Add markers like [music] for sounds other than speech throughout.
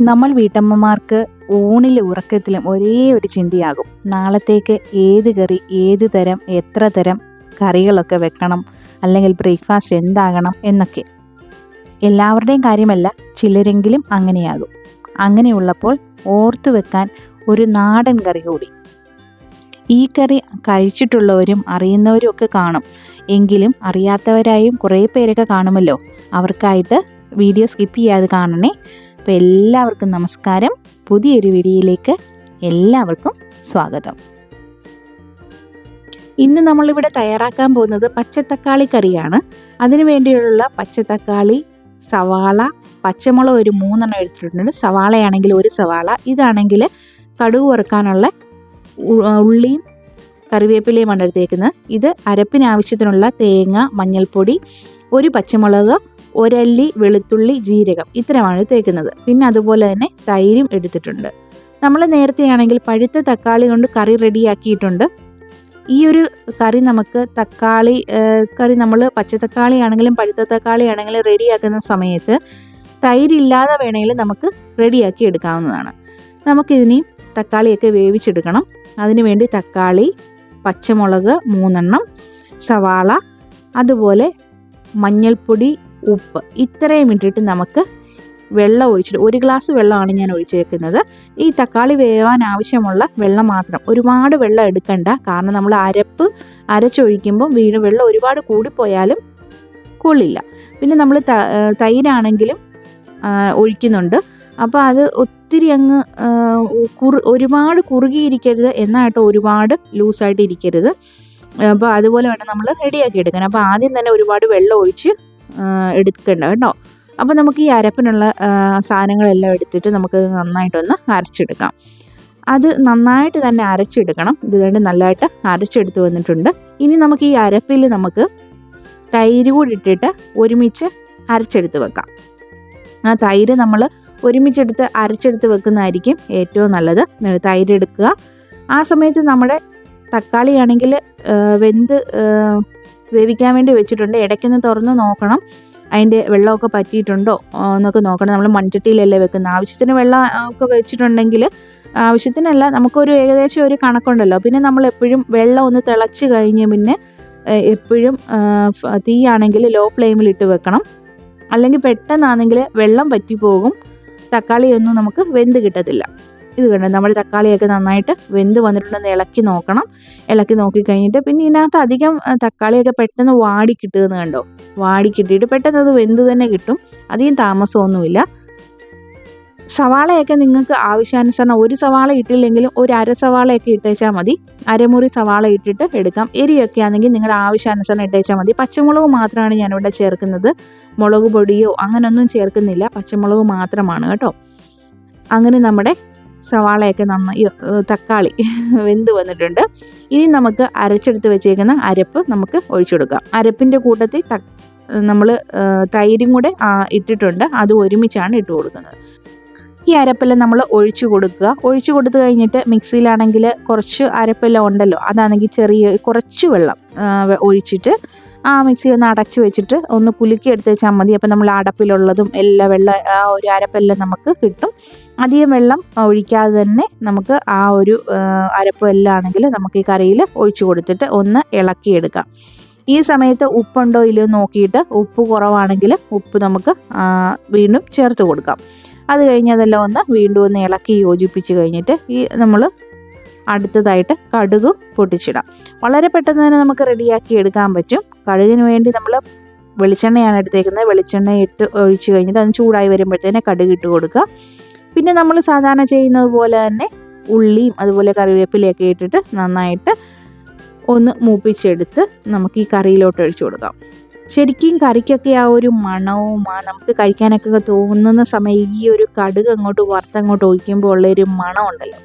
നമ്മൾ വീട്ടമ്മമാർക്ക് ഊണിലും ഉറക്കത്തിലും ഒരേ ഒരു ചിന്തയാകും. നാളത്തേക്ക് ഏത് കറി ഏത് തരം എത്ര തരം കറികളൊക്കെ വെക്കണം അല്ലെങ്കിൽ ബ്രേക്ക്ഫാസ്റ്റ് എന്താകണം എന്നൊക്കെ. എല്ലാവരുടെയും കാര്യമല്ല ചിലരെങ്കിലും അങ്ങനെയാകും. അങ്ങനെയുള്ളപ്പോൾ ഓർത്തു വെക്കാൻ ഒരു നാടൻ കറി കൂടി. ഈ കറി കഴിച്ചിട്ടുള്ളവരും അറിയുന്നവരും ഒക്കെ കാണും. എങ്കിലും അറിയാത്തവരായും കുറേ പേരൊക്കെ കാണുമല്ലോ. അവർക്കായിട്ട് വീഡിയോ സ്കിപ്പ് ചെയ്യാതെ കാണണേ. അപ്പോൾ എല്ലാവർക്കും നമസ്കാരം. പുതിയൊരു വീഡിയോയിലേക്ക് എല്ലാവർക്കും സ്വാഗതം. ഇന്ന് നമ്മളിവിടെ തയ്യാറാക്കാൻ പോകുന്നത് പച്ചത്തക്കാളി കറിയാണ്. അതിനു വേണ്ടിയുള്ള പച്ചത്തക്കാളി സവാള പച്ചമുളക് ഒരു മൂന്നെണ്ണം എടുത്തിട്ടുണ്ട്. സവാളയാണെങ്കിൽ ഒരു സവാള ഇതാണെങ്കിൽ കടുക് വറുക്കാനുള്ള ഉള്ളിയും കറിവേപ്പിലയും കറിവേപ്പിലയുമാണ് എടുത്തേക്കുന്നത്. ഇത് അരപ്പിന് ആവശ്യത്തിനുള്ള തേങ്ങ മഞ്ഞൾപ്പൊടി ഒരു പച്ചമുളക് ഒരല്ലി വെളുത്തുള്ളി ജീരകം ഇത്രയുമാണ് തേക്കുന്നത്. പിന്നെ അതുപോലെ തന്നെ തൈരും എടുത്തിട്ടുണ്ട്. നമ്മൾ നേരത്തെയാണെങ്കിൽ പഴുത്ത തക്കാളി കൊണ്ട് കറി റെഡിയാക്കിയിട്ടുണ്ട് ഈ ഒരു കറി നമുക്ക് തക്കാളി കറി നമ്മൾ പച്ചത്തക്കാളി ആണെങ്കിലും പഴുത്ത തക്കാളി ആണെങ്കിലും റെഡിയാക്കുന്ന സമയത്ത് തൈരില്ലാതെ വേണമെങ്കിൽ നമുക്ക് റെഡിയാക്കി എടുക്കാവുന്നതാണ്. നമുക്കിതിനി തക്കാളിയൊക്കെ വേവിച്ചെടുക്കണം. അതിനു വേണ്ടി തക്കാളി പച്ചമുളക് മൂന്നെണ്ണം സവാള അതുപോലെ മഞ്ഞൾപ്പൊടി ഉപ്പ് ഇത്രയും ഇട്ടിട്ട് നമുക്ക് വെള്ളം ഒഴിച്ചിട്ട് ഒരു ഗ്ലാസ് വെള്ളമാണ് ഞാൻ ഒഴിച്ചേക്കുന്നത്. ഈ തക്കാളി വേവാൻ ആവശ്യമുള്ള വെള്ളം മാത്രം. ഒരുപാട് വെള്ളം എടുക്കണ്ട. കാരണം നമ്മൾ അരപ്പ് അരച്ചൊഴിക്കുമ്പോൾ വീണ് വെള്ളം ഒരുപാട് കൂടിപ്പോയാലും കൊള്ളില്ല. പിന്നെ നമ്മൾ തൈരാണെങ്കിലും ഒഴിക്കുന്നുണ്ട്. അപ്പോൾ അത് ഒത്തിരി അങ്ങ് കുറു ഒരുപാട് കുറുകിയിരിക്കരുത് എന്നായിട്ട് ഒരുപാട് ലൂസായിട്ട് ഇരിക്കരുത് അപ്പോൾ അതുപോലെ വേണം നമ്മൾ റെഡിയാക്കി എടുക്കാൻ. അപ്പോൾ ആദ്യം തന്നെ ഒരുപാട് വെള്ളം ഒഴിച്ച് എടുക്കണ്ട കേട്ടോ. അപ്പോൾ നമുക്ക് ഈ അരപ്പിനുള്ള സാധനങ്ങളെല്ലാം എടുത്തിട്ട് നമുക്ക് നന്നായിട്ടൊന്ന് അരച്ചെടുക്കാം. അത് നന്നായിട്ട് തന്നെ അരച്ചെടുക്കണം. ഇത് വേണ്ടി നല്ലതായിട്ട് അരച്ചെടുത്ത് വന്നിട്ടുണ്ട്. ഇനി നമുക്ക് ഈ അരപ്പിൽ നമുക്ക് തൈര് കൂടി ഇട്ടിട്ട് ഒരുമിച്ച് അരച്ചെടുത്ത് വെക്കാം. ആ തൈര് നമ്മൾ ഒരുമിച്ചെടുത്ത് അരച്ചെടുത്ത് വെക്കുന്നതായിരിക്കും ഏറ്റവും നല്ലത്. തൈര് എടുക്കുക. ആ സമയത്ത് നമ്മുടെ തക്കാളി ആണെങ്കിൽ വെന്ത് വേവിക്കാൻ വേണ്ടി വെച്ചിട്ടുണ്ട്. ഇടയ്ക്കൊന്ന് തുറന്ന് നോക്കണം. അതിന്റെ വെള്ളമൊക്കെ പറ്റിയിട്ടുണ്ടോ എന്നൊക്കെ നോക്കണം. നമ്മൾ മൺചട്ടിയിലല്ലേ വെക്കുന്നത്. ആവശ്യത്തിന് വെള്ളം ഒക്കെ വെച്ചിട്ടുണ്ടെങ്കിൽ ആവശ്യത്തിനല്ല നമുക്കൊരു ഏകദേശം ഒരു കണക്കുണ്ടല്ലോ. പിന്നെ നമ്മൾ എപ്പോഴും വെള്ളം ഒന്ന് തിളച്ച് കഴിഞ്ഞ് പിന്നെ എപ്പോഴും തീയാണെങ്കിൽ ലോ ഫ്ലെയിമിൽ ഇട്ട് വെക്കണം. അല്ലെങ്കിൽ പെട്ടെന്നാണെങ്കിൽ വെള്ളം പറ്റിപ്പോകും. തക്കാളിയൊന്നും നമുക്ക് വെന്ത് കിട്ടത്തില്ല. ഇത് കണ്ടോ? നമ്മൾ തക്കാളിയൊക്കെ നന്നായിട്ട് വെന്ത് വന്നിട്ടുണ്ടെന്ന് ഇളക്കി നോക്കണം. ഇളക്കി നോക്കി കഴിഞ്ഞിട്ട് പിന്നെ ഇതിനകത്ത് അധികം തക്കാളിയൊക്കെ പെട്ടെന്ന് വാടി കിട്ടുമെന്ന് കണ്ടോ? വാടി കിട്ടിയിട്ട് പെട്ടെന്ന് അത് വെന്ത് തന്നെ കിട്ടും. അധികം താമസമൊന്നുമില്ല. സവാളയൊക്കെ നിങ്ങൾക്ക് ആവശ്യാനുസരണം ഒരു സവാള ഇട്ടില്ലെങ്കിലും ഒരു അര സവാളയൊക്കെ ഇട്ടേച്ചാൽ മതി. അരമുറി സവാള ഇട്ടിട്ട് എടുക്കാം. എരിയൊക്കെ ആണെങ്കിൽ നിങ്ങളുടെ ആവശ്യാനുസരണം ഇട്ടേച്ചാൽ മതി. പച്ചമുളക് മാത്രമാണ് ഞാനിവിടെ ചേർക്കുന്നത്. മുളക് പൊടിയോ അങ്ങനെയൊന്നും ചേർക്കുന്നില്ല. പച്ചമുളക് മാത്രമാണ് കേട്ടോ. അങ്ങനെ നമ്മുടെ സവാളയൊക്കെ നന്നായി തക്കാളി [laughs] വെന്ത് വന്നിട്ടുണ്ട്. ഇനി നമുക്ക് അരച്ചെടുത്ത് വെച്ചേക്കുന്ന അരപ്പ് നമുക്ക് ഒഴിച്ചു കൊടുക്കാം. അരപ്പിന്റെ കൂട്ടത്തിൽ നമ്മൾ തൈരും കൂടെ ഇട്ടിട്ടുണ്ട്. അത് ഒരുമിച്ചാണ് ഇട്ട് കൊടുക്കുന്നത്. ഈ അരപ്പെല്ലാം നമ്മൾ ഒഴിച്ചു കൊടുക്കുക. ഒഴിച്ചു കൊടുത്തു കഴിഞ്ഞിട്ട് മിക്സിയിലാണെങ്കിൽ കുറച്ച് അരപ്പെല്ലാം ഉണ്ടല്ലോ. അതാണെങ്കിൽ ചെറിയ കുറച്ച് വെള്ളം ഒഴിച്ചിട്ട് ആ മിക്സി ഒന്ന് അടച്ചു വെച്ചിട്ട് ഒന്ന് കുലുക്കി എടുത്ത് വെച്ചാൽ മതി. അപ്പം നമ്മൾ അടപ്പിലുള്ളതും എല്ലാ വെള്ളം ആ ഒരു അരപ്പെല്ലാം നമുക്ക് കിട്ടും. അധികം വെള്ളം ഒഴിക്കാതെ തന്നെ നമുക്ക് ആ ഒരു അരപ്പ് എല്ലാം ആണെങ്കിൽ നമുക്ക് ഈ കറിയിൽ ഒഴിച്ചു കൊടുത്തിട്ട് ഒന്ന് ഇളക്കിയെടുക്കാം. ഈ സമയത്ത് ഉപ്പുണ്ടോ ഇല്ലയോ നോക്കിയിട്ട് ഉപ്പ് കുറവാണെങ്കിൽ ഉപ്പ് നമുക്ക് വീണ്ടും ചേർത്ത് കൊടുക്കാം. അത് കഴിഞ്ഞ് അതെല്ലാം ഒന്ന് വീണ്ടും ഒന്ന് ഇളക്കി യോജിപ്പിച്ച് കഴിഞ്ഞിട്ട് ഈ നമ്മൾ അടുത്തതായിട്ട് കടുക് പൊട്ടിച്ചിടാം. വളരെ പെട്ടെന്ന് തന്നെ നമുക്ക് റെഡിയാക്കി എടുക്കാൻ പറ്റും. കടുകിന് വേണ്ടി നമ്മൾ വെളിച്ചെണ്ണയാണ് എടുത്തേക്കുന്നത്. വെളിച്ചെണ്ണ ഇട്ട് ഒഴിച്ച് കഴിഞ്ഞിട്ട് അത് ചൂടായി വരുമ്പോഴത്തേനെ കടുക് ഇട്ട് കൊടുക്കുക. പിന്നെ നമ്മൾ സാധാരണ ചെയ്യുന്നത് പോലെ തന്നെ ഉള്ളിയും അതുപോലെ കറിവേപ്പിലയൊക്കെ ഇട്ടിട്ട് നന്നായിട്ട് ഒന്ന് മൂപ്പിച്ചെടുത്ത് നമുക്ക് ഈ കറിയിലോട്ട് ഒഴിച്ചു കൊടുക്കാം. ശരിക്കും കറിക്കൊക്കെ ആ ഒരു മണവും ആ നമുക്ക് കഴിക്കാനൊക്കെ തോന്നുന്ന സമയം ഈ ഒരു കടുക് അങ്ങോട്ട് വറുത്തങ്ങോട്ട് ഒഴിക്കുമ്പോൾ ഉള്ളൊരു മണം ഉണ്ടല്ലോ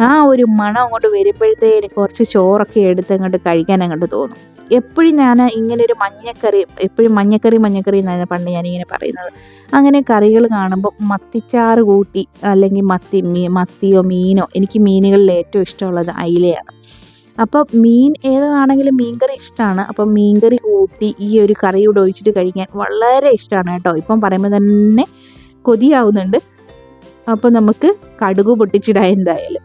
ആ ഒരു മണം അങ്ങോട്ട് വരുമ്പോഴത്തേന് കുറച്ച് ചോറൊക്കെ എടുത്ത് അങ്ങോട്ട് കഴിക്കാൻ അങ്ങോട്ട് തോന്നും. എപ്പോഴും ഞാൻ ഇങ്ങനെ ഒരു മഞ്ഞക്കറി എപ്പോഴും മഞ്ഞക്കറി മഞ്ഞക്കറി എന്നാണ് പണ്ട് ഞാനിങ്ങനെ പറയുന്നത്. അങ്ങനെ കറികൾ കാണുമ്പോൾ മത്തിച്ചാറ് കൂട്ടി അല്ലെങ്കിൽ മത്തി മീ മത്തിയോ മീനോ എനിക്ക് മീനുകളിൽ ഏറ്റവും ഇഷ്ടമുള്ളത് അയിലയാണ്. അപ്പോൾ മീൻ ഏതാണെങ്കിലും മീൻകറി ഇഷ്ടമാണ്. അപ്പോൾ മീൻകറി കൂട്ടി ഈ ഒരു കറിയോട് ഒഴിച്ചിട്ട് കഴിക്കാൻ വളരെ ഇഷ്ടമാണ് കേട്ടോ. ഇപ്പം പറയുമ്പോൾ തന്നെ കൊതിയാവുന്നുണ്ട്. അപ്പോൾ നമുക്ക് കടുക് പൊട്ടിച്ചിടാം എന്തായാലും.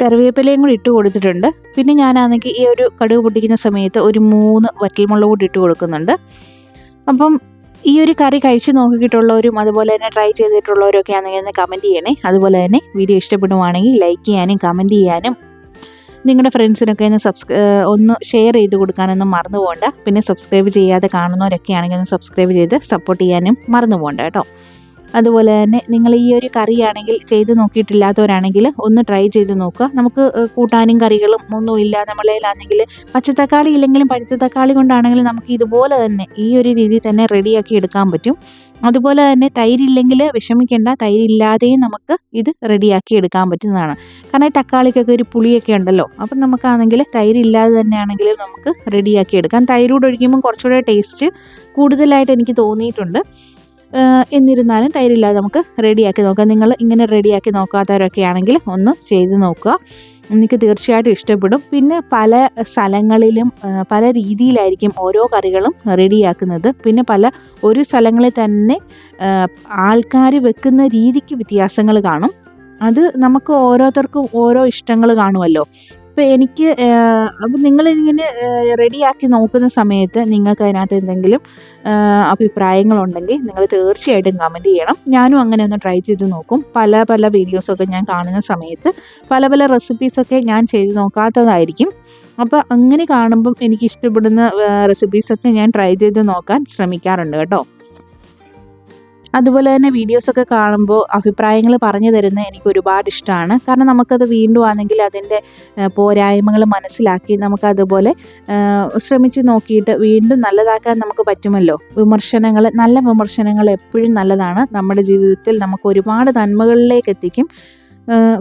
കറിവേപ്പിലയും കൂടി ഇട്ട് കൊടുത്തിട്ടുണ്ട്. പിന്നെ ഞാനാണെങ്കിൽ ഈ ഒരു കടുക് പൊട്ടിക്കുന്ന സമയത്ത് ഒരു മൂന്ന് വറ്റൽമുളക് കൂടി ഇട്ട് കൊടുക്കുന്നുണ്ട്. അപ്പം ഈ ഒരു കറി കഴിച്ച് നോക്കിയിട്ടുള്ളവരും അതുപോലെ തന്നെ ട്രൈ ചെയ്തിട്ടുള്ളവരും ഒക്കെ ആണെങ്കിൽ ഒന്ന് കമന്റ് ചെയ്യണേ. അതുപോലെ തന്നെ വീഡിയോ ഇഷ്ടപ്പെടുവാണെങ്കിൽ ലൈക്ക് ചെയ്യാനും കമന്റ് ചെയ്യാനും നിങ്ങളുടെ ഫ്രണ്ട്സിനൊക്കെ ഒന്ന് സബ്സ്ക്രൈ ഒന്ന് ഷെയർ ചെയ്ത് കൊടുക്കാനൊന്നും മറന്നു പോകണ്ട പിന്നെ സബ്സ്ക്രൈബ് ചെയ്യാതെ കാണുന്നവരൊക്കെ ആണെങ്കിൽ ഒന്ന് സബ്സ്ക്രൈബ് ചെയ്ത് സപ്പോർട്ട് ചെയ്യാനും മറന്നു പോകണ്ട കേട്ടോ. അതുപോലെ തന്നെ നിങ്ങൾ ഈ ഒരു കറിയാണെങ്കിൽ ചെയ്ത് നോക്കിയിട്ടില്ലാത്തവരാണെങ്കിൽ ഒന്ന് ട്രൈ ചെയ്ത് നോക്കുക. നമുക്ക് കൂട്ടാനും കറികളും ഒന്നും ഇല്ല നമ്മളേലാണെങ്കിൽ പച്ചത്തക്കാളി ഇല്ലെങ്കിലും പഴുത്ത തക്കാളി കൊണ്ടാണെങ്കിലും നമുക്ക് ഇതുപോലെ തന്നെ ഈ ഒരു രീതിയിൽ തന്നെ റെഡിയാക്കി എടുക്കാൻ പറ്റും. അതുപോലെ തന്നെ തൈരില്ലെങ്കിൽ വിഷമിക്കേണ്ട. തൈരില്ലാതെയും നമുക്ക് ഇത് റെഡിയാക്കി എടുക്കാൻ പറ്റുന്നതാണ്. കാരണം ഈ തക്കാളിക്കൊക്കെ ഒരു പുളിയൊക്കെ ഉണ്ടല്ലോ. അപ്പം നമുക്കാണെങ്കിൽ തൈരില്ലാതെ തന്നെയാണെങ്കിലും നമുക്ക് റെഡിയാക്കി എടുക്കാം. തൈരൂടെ ഒഴിക്കുമ്പോൾ കുറച്ചുകൂടെ ടേസ്റ്റ് കൂടുതലായിട്ട് എനിക്ക് തോന്നിയിട്ടുണ്ട്. എന്നിരുന്നാലും തൈരില്ലാതെ നമുക്ക് റെഡിയാക്കി നോക്കാം. നിങ്ങൾ ഇങ്ങനെ റെഡിയാക്കി നോക്കാത്തവരൊക്കെ ആണെങ്കിൽ ഒന്ന് ചെയ്ത് നോക്കുക. എനിക്ക് തീർച്ചയായിട്ടും ഇഷ്ടപ്പെടും. പിന്നെ പല സ്ഥലങ്ങളിലും പല രീതിയിലായിരിക്കും ഓരോ കറികളും റെഡിയാക്കുന്നത് പിന്നെ പല ഒരു സ്ഥലങ്ങളിൽ തന്നെ ആൾക്കാർ വെക്കുന്ന രീതിക്ക് വ്യത്യാസങ്ങൾ കാണും. അത് നമുക്ക് ഓരോരുത്തർക്കും ഓരോ ഇഷ്ടങ്ങൾ കാണുമല്ലോ. അപ്പോൾ എനിക്ക് ഏഹ് അപ്പം നിങ്ങളിങ്ങനെ റെഡിയാക്കി നോക്കുന്ന സമയത്ത് നിങ്ങൾക്ക് അതിനകത്ത് എന്തെങ്കിലും അഭിപ്രായങ്ങളുണ്ടെങ്കിൽ നിങ്ങൾ തീർച്ചയായിട്ടും കമന്റ് ചെയ്യണം. ഞാനും അങ്ങനെ ഒന്ന് ട്രൈ ചെയ്ത് നോക്കും. പല പല വീഡിയോസൊക്കെ ഞാൻ കാണുന്ന സമയത്ത് പല പല റെസിപ്പീസൊക്കെ ഞാൻ ചെയ്ത് നോക്കാത്തതായിരിക്കും. അപ്പോൾ അങ്ങനെ കാണുമ്പം എനിക്ക് ഇഷ്ടപ്പെടുന്ന റെസിപ്പീസൊക്കെ ഞാൻ ട്രൈ ചെയ്ത് നോക്കാൻ ശ്രമിക്കാറുണ്ട് കേട്ടോ. അതുപോലെ തന്നെ വീഡിയോസൊക്കെ കാണുമ്പോൾ അഭിപ്രായങ്ങൾ പറഞ്ഞു തരുന്നത് എനിക്ക് ഒരുപാട് ഇഷ്ടമാണ് കാരണം നമുക്കത് വീണ്ടും ആണെങ്കിൽ അതിന്റെ പോരായ്മകൾ മനസ്സിലാക്കി നമുക്കതുപോലെ ശ്രമിച്ച് നോക്കിയിട്ട് വീണ്ടും നല്ലതാക്കാൻ നമുക്ക് പറ്റുമല്ലോ. വിമർശനങ്ങൾ നല്ല വിമർശനങ്ങൾ എപ്പോഴും നല്ലതാണ്. നമ്മുടെ ജീവിതത്തിൽ നമുക്ക് ഒരുപാട് നന്മകളിലേക്ക് എത്തിക്കും.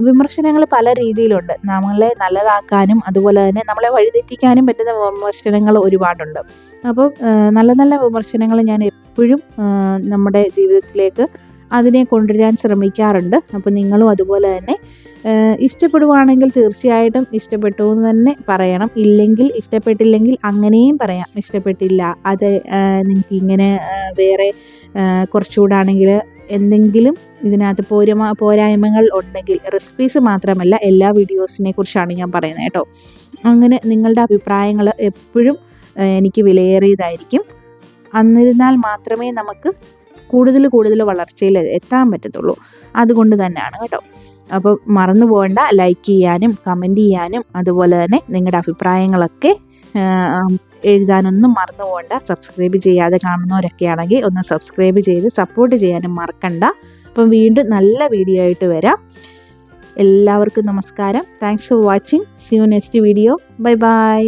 വിമർശനങ്ങൾ പല രീതിയിലുണ്ട്. നമ്മളെ നല്ലതാക്കാനും അതുപോലെ തന്നെ നമ്മളെ വഴിതെറ്റിക്കാനും പറ്റുന്ന വിമർശനങ്ങൾ ഒരുപാടുണ്ട്. അപ്പോൾ നല്ല നല്ല വിമർശനങ്ങൾ ഞാൻ എപ്പോഴും നമ്മുടെ ജീവിതത്തിലേക്ക് അതിനെ കൊണ്ടുവരാൻ ശ്രമിക്കാറുണ്ട്. അപ്പോൾ നിങ്ങളും അതുപോലെ തന്നെ ഇഷ്ടപ്പെടുവാണെങ്കിൽ തീർച്ചയായിട്ടും ഇഷ്ടപ്പെട്ടു എന്ന് തന്നെ പറയണം. ഇല്ലെങ്കിൽ ഇഷ്ടപ്പെട്ടില്ലെങ്കിൽ അങ്ങനെയും പറയാം. ഇഷ്ടപ്പെട്ടില്ല അത് നിങ്ങൾക്ക് ഇങ്ങനെ വേറെ കുറച്ചുകൂടാണെങ്കിൽ എന്തെങ്കിലും ഇതിനകത്ത് പോരമ പോരായ്മകൾ ഉണ്ടെങ്കിൽ റെസിപ്പീസ് മാത്രമല്ല എല്ലാ വീഡിയോസിനെ കുറിച്ചാണ് ഞാൻ പറയുന്നത് കേട്ടോ. അങ്ങനെ നിങ്ങളുടെ അഭിപ്രായങ്ങൾ എപ്പോഴും എനിക്ക് വിലയേറിയതായിരിക്കും. എന്നിരുന്നാൽ മാത്രമേ നമുക്ക് കൂടുതൽ കൂടുതൽ വളർച്ചയിൽ എത്താൻ പറ്റത്തുള്ളൂ. അതുകൊണ്ട് തന്നെയാണ് കേട്ടോ. അപ്പോൾ മറന്നു പോകണ്ട ലൈക്ക് ചെയ്യാനും കമന്റ് ചെയ്യാനും അതുപോലെ തന്നെ നിങ്ങളുടെ അഭിപ്രായങ്ങളൊക്കെ എഴുതാനൊന്നും മറന്നു പോകണ്ട. സബ്സ്ക്രൈബ് ചെയ്യാതെ കാണുന്നവരൊക്കെ ആണെങ്കിൽ ഒന്ന് സബ്സ്ക്രൈബ് ചെയ്ത് സപ്പോർട്ട് ചെയ്യാനും മറക്കണ്ട. അപ്പം വീണ്ടും നല്ല വീഡിയോ ആയിട്ട് വരാം. എല്ലാവർക്കും നമസ്കാരം. Thanks for watching see you next video bye bye